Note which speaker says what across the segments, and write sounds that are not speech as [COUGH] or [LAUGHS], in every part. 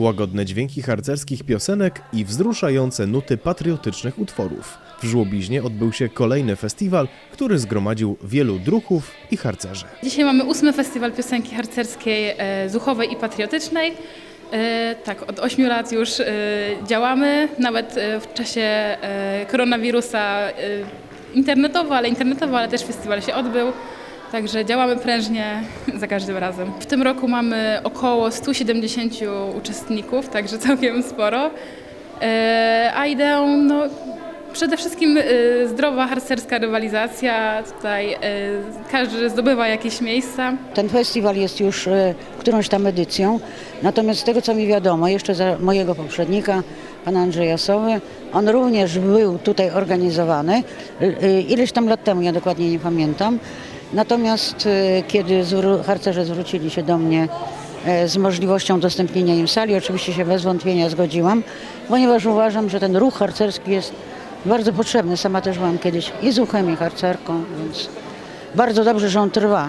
Speaker 1: łagodne dźwięki harcerskich piosenek i wzruszające nuty patriotycznych utworów. W Żłobiźnie odbył się kolejny festiwal, który zgromadził wielu druhów i harcerzy.
Speaker 2: Dzisiaj mamy ósmy festiwal piosenki harcerskiej e, zuchowej i patriotycznej. E, Tak, od ośmiu lat już e, działamy, nawet e, w czasie e, koronawirusa e, internetowo, ale internetowo, ale też festiwal się odbył. Także działamy prężnie [LAUGHS] za każdym razem. W tym roku mamy około 170 uczestników, także [LAUGHS] całkiem sporo. E, A ideą, no, przede wszystkim e, zdrowa harcerska rywalizacja. Tutaj e, każdy zdobywa jakieś miejsca.
Speaker 3: Ten festiwal jest już którąś tam edycją, natomiast z tego co mi wiadomo, jeszcze za mojego poprzednika, pana Andrzeja Sowy, on również był tutaj organizowany ileś tam lat temu, ja dokładnie nie pamiętam. Natomiast e, kiedy harcerze zwrócili się do mnie e, z możliwością udostępnienia im sali, oczywiście się bez wątpienia zgodziłam, ponieważ uważam, że ten ruch harcerski jest bardzo potrzebny. Sama też byłam kiedyś i zuchem, i harcerką, więc bardzo dobrze, że on trwa.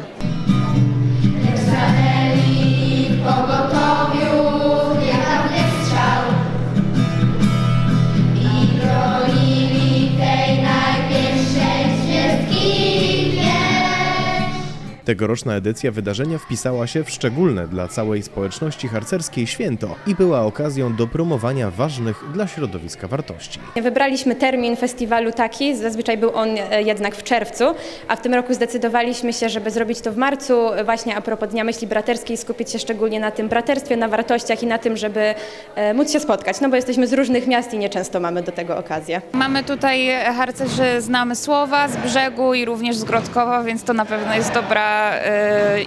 Speaker 1: Tegoroczna edycja wydarzenia wpisała się w szczególne dla całej społeczności harcerskiej święto i była okazją do promowania ważnych dla środowiska wartości.
Speaker 4: Wybraliśmy termin festiwalu taki, zazwyczaj był on e, jednak w czerwcu, a w tym roku zdecydowaliśmy się, żeby zrobić to w marcu, właśnie a propos Dnia Myśli Braterskiej, skupić się szczególnie na tym braterstwie, na wartościach i na tym, żeby e, móc się spotkać, no bo jesteśmy z różnych miast i nieczęsto mamy do tego okazję.
Speaker 5: Mamy tutaj harcerzy z Namysłowa, z Brzegu i również z Grodkowa, więc to na pewno jest dobra e,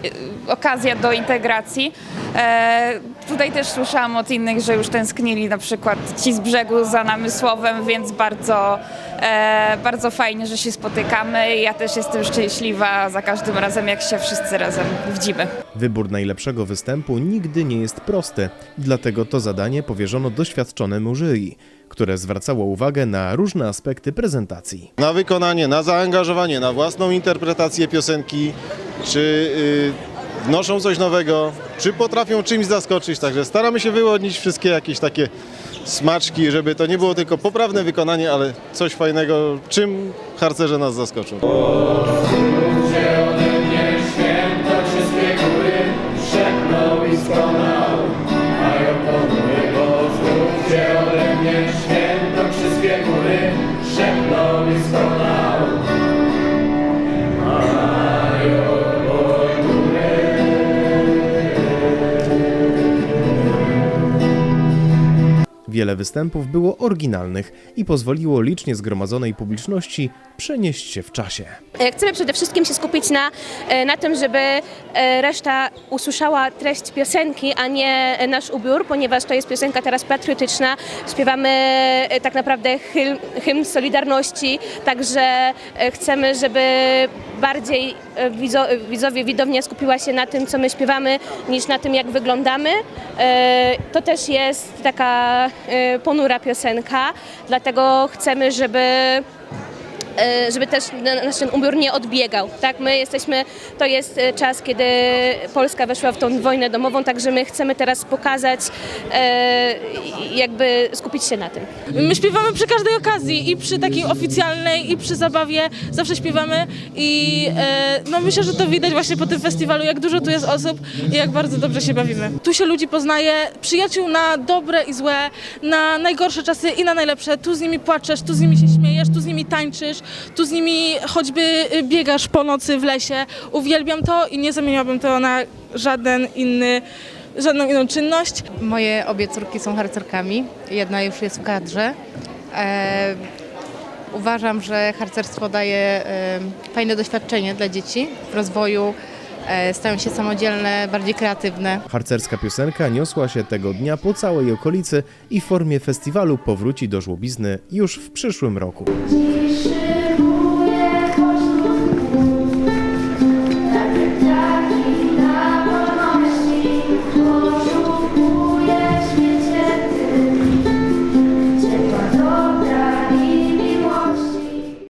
Speaker 5: okazja do integracji. E, tutaj też słyszałam od innych, że już tęsknili na przykład ci z Brzegu za Namysłowem, więc bardzo, e, bardzo fajnie, że się spotykamy. Ja też jestem szczęśliwa za każdym razem, jak się wszyscy razem widzimy.
Speaker 1: Wybór najlepszego występu nigdy nie jest prosty, dlatego to zadanie powierzono doświadczonemu jury, które zwracało uwagę na różne aspekty prezentacji.
Speaker 6: na wykonanie, na zaangażowanie, na własną interpretację piosenki, czy y, wnoszą coś nowego, czy potrafią czymś zaskoczyć. Także staramy się wyłonić wszystkie jakieś takie smaczki, żeby to nie było tylko poprawne wykonanie, ale coś fajnego, czym harcerze nas zaskoczą.
Speaker 1: Wiele występów było oryginalnych i pozwoliło licznie zgromadzonej publiczności przenieść się w czasie.
Speaker 7: E, Chcemy przede wszystkim się skupić na, e, na tym, żeby e, reszta usłyszała treść piosenki, a nie nasz ubiór, ponieważ to jest piosenka teraz patriotyczna. Śpiewamy tak naprawdę hymn, Solidarności, także chcemy, żeby bardziej widzo, widzowie, widownia skupiła się na tym, co my śpiewamy, niż na tym, jak wyglądamy. To też jest taka ponura piosenka, dlatego chcemy, żeby żeby też na- nasz ten ubiór nie odbiegał. Tak? My jesteśmy, to jest e, czas, kiedy Polska weszła w tą wojnę domową, także my chcemy teraz pokazać, e, jakby skupić się na tym.
Speaker 8: My śpiewamy przy każdej okazji i przy takiej oficjalnej i przy zabawie zawsze śpiewamy i e, no myślę, że to widać właśnie po tym festiwalu, jak dużo tu jest osób i jak bardzo dobrze się bawimy. Tu się ludzi poznaje, przyjaciół na dobre i złe, na najgorsze czasy i na najlepsze. Tu z nimi płaczesz, tu z nimi się śmiejesz, tu z nimi tańczysz, tu z nimi choćby y, biegasz po nocy w lesie. Uwielbiam to i nie zamieniłabym to na żaden inny, żadną inną czynność.
Speaker 9: Moje obie córki są harcerkami, jedna już jest w kadrze. E, uważam, że harcerstwo daje e, fajne doświadczenie dla dzieci w rozwoju, stają się samodzielne, bardziej kreatywne.
Speaker 1: Harcerska piosenka niosła się tego dnia po całej okolicy i w formie festiwalu powróci do żłobizny już w przyszłym roku.
Speaker 10: Ciszy